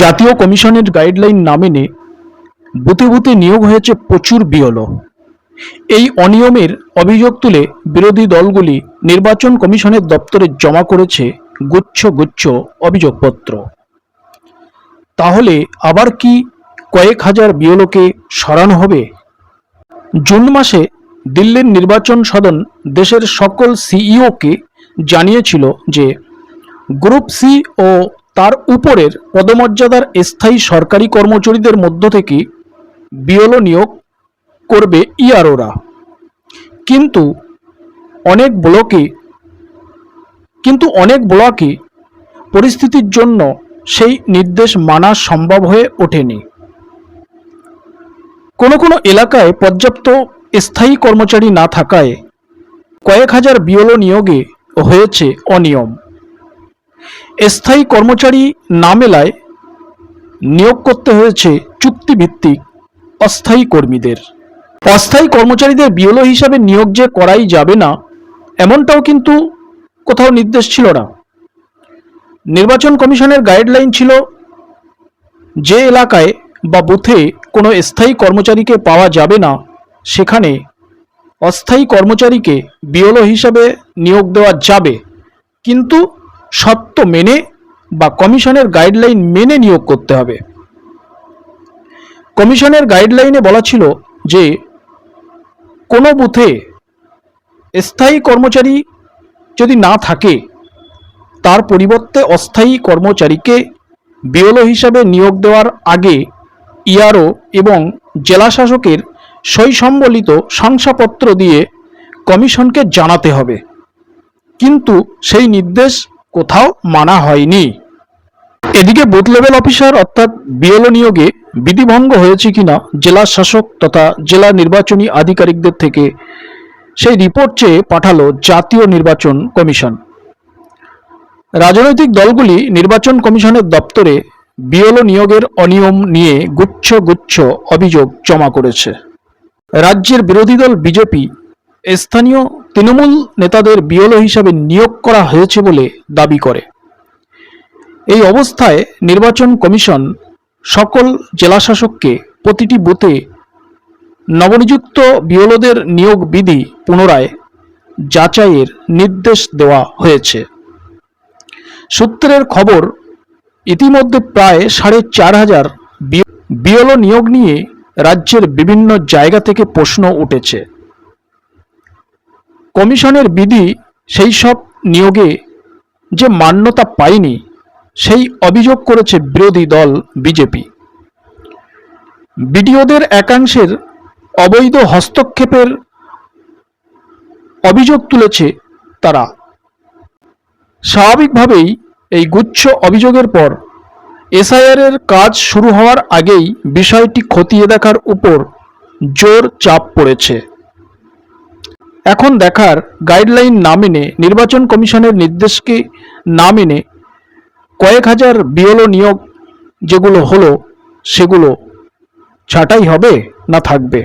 জাতীয় কমিশনের গাইডলাইন না মেনে বুথে বুথে নিয়োগ হয়েছে প্রচুর বিয়লো এই অনিয়মের অভিযোগ তুলে বিরোধী দলগুলি নির্বাচন কমিশনের দপ্তরে জমা করেছে গুচ্ছ গুচ্ছ অভিযোগপত্র। তাহলে আবার কি কয়েক হাজার বিয়লোকে সরানো হবে? জুন মাসে দিল্লির নির্বাচন সদন দেশের সকল সিইওকে জানিয়েছিল যে, গ্রুপ সি ও তার উপরের পদমর্যাদার স্থায়ী সরকারি কর্মচারীদের মধ্য থেকে বিওলো নিয়োগ করবে ইয়ারোরা কিন্তু অনেক ব্লকে, কিন্তু অনেক ব্লকে পরিস্থিতির জন্য সেই নির্দেশ মানা সম্ভব হয়ে ওঠেনি। কোনো কোনো এলাকায় পর্যাপ্ত স্থায়ী কর্মচারী না থাকায় কয়েক হাজার বিওলো নিয়োগে হয়েছে অনিয়ম। স্থায়ী কর্মচারী না মেলায় নিয়োগ করতে হয়েছে চুক্তিভিত্তিক অস্থায়ী কর্মীদের। অস্থায়ী কর্মচারীদের বিওলো হিসাবে নিয়োগ যে করাই যাবে না, এমনটাও কিন্তু কোথাও নির্দেশ ছিল না। নির্বাচন কমিশনের গাইডলাইন ছিল যে এলাকায় বা বুথে কোনো স্থায়ী কর্মচারীকে পাওয়া যাবে না, সেখানে অস্থায়ী কর্মচারীকে বিওলো হিসাবে নিয়োগ দেওয়া যাবে। কিন্তু সত্য মেনে বা কমিশনের গাইডলাইন মেনে নিয়োগ করতে হবে। কমিশনের গাইডলাইনে বলা ছিল যে, কোনো বুথে স্থায়ী কর্মচারী যদি না থাকে, তার পরিবর্তে অস্থায়ী কর্মচারীকে বিওলো হিসাবে নিয়োগ দেওয়ার আগে ইআরও এবং জেলাশাসকের সই সম্বলিত শংসাপত্র দিয়ে কমিশনকে জানাতে হবে। কিন্তু সেই নির্দেশ কোথাও মানা হয়নি। এদিকে বুথ লেভেল অফিসার অর্থাৎ বিএলও নিয়োগে বিধিভঙ্গ হয়েছে কিনা জেলা শাসক তথা জেলা নির্বাচনী আধিকারিকদের থেকে সেই রিপোর্ট চেয়ে পাঠালো জাতীয় নির্বাচন কমিশন। রাজনৈতিক দলগুলি নির্বাচন কমিশনের দপ্তরে বিএলও নিয়োগের অনিয়ম নিয়ে গুচ্ছ গুচ্ছ অভিযোগ জমা করেছে। রাজ্যের বিরোধী দল বিজেপি স্থানীয় তৃণমূল নেতাদের বিএলও হিসাবে নিয়োগ করা হয়েছে বলে দাবি করে। এই অবস্থায় নির্বাচন কমিশন সকল জেলাশাসককে প্রতিটি বুথে নবনিযুক্ত বিওলোদের নিয়োগ বিধি পুনরায় যাচাইয়ের নির্দেশ দেওয়া হয়েছে। সূত্রের খবর, ইতিমধ্যে প্রায় সাড়ে চার হাজার বিওলো নিয়োগ নিয়ে রাজ্যের বিভিন্ন জায়গা থেকে প্রশ্ন উঠেছে। কমিশনের বিধি সেই সব নিয়োগে যে মান্যতা পায়নি, সেই অভিযোগ করেছে বিরোধী দল বিজেপি। বিডিওদের একাংশের অবৈধ হস্তক্ষেপের অভিযোগ তুলেছে তারা। স্বাভাবিকভাবেই এই গুচ্ছ অভিযোগের পর এসআইআর এর কাজ শুরু হওয়ার আগেই বিষয়টি খতিয়ে দেখার উপর জোর চাপ পড়েছে। এখন দেখার গাইডলাইন না মেনে নির্বাচন কমিশনের নির্দেশকে না মেনে কয়েক হাজার বিএলও নিয়োগ যেগুলো হলো সেগুলো ছাঁটাই হবে না থাকবে?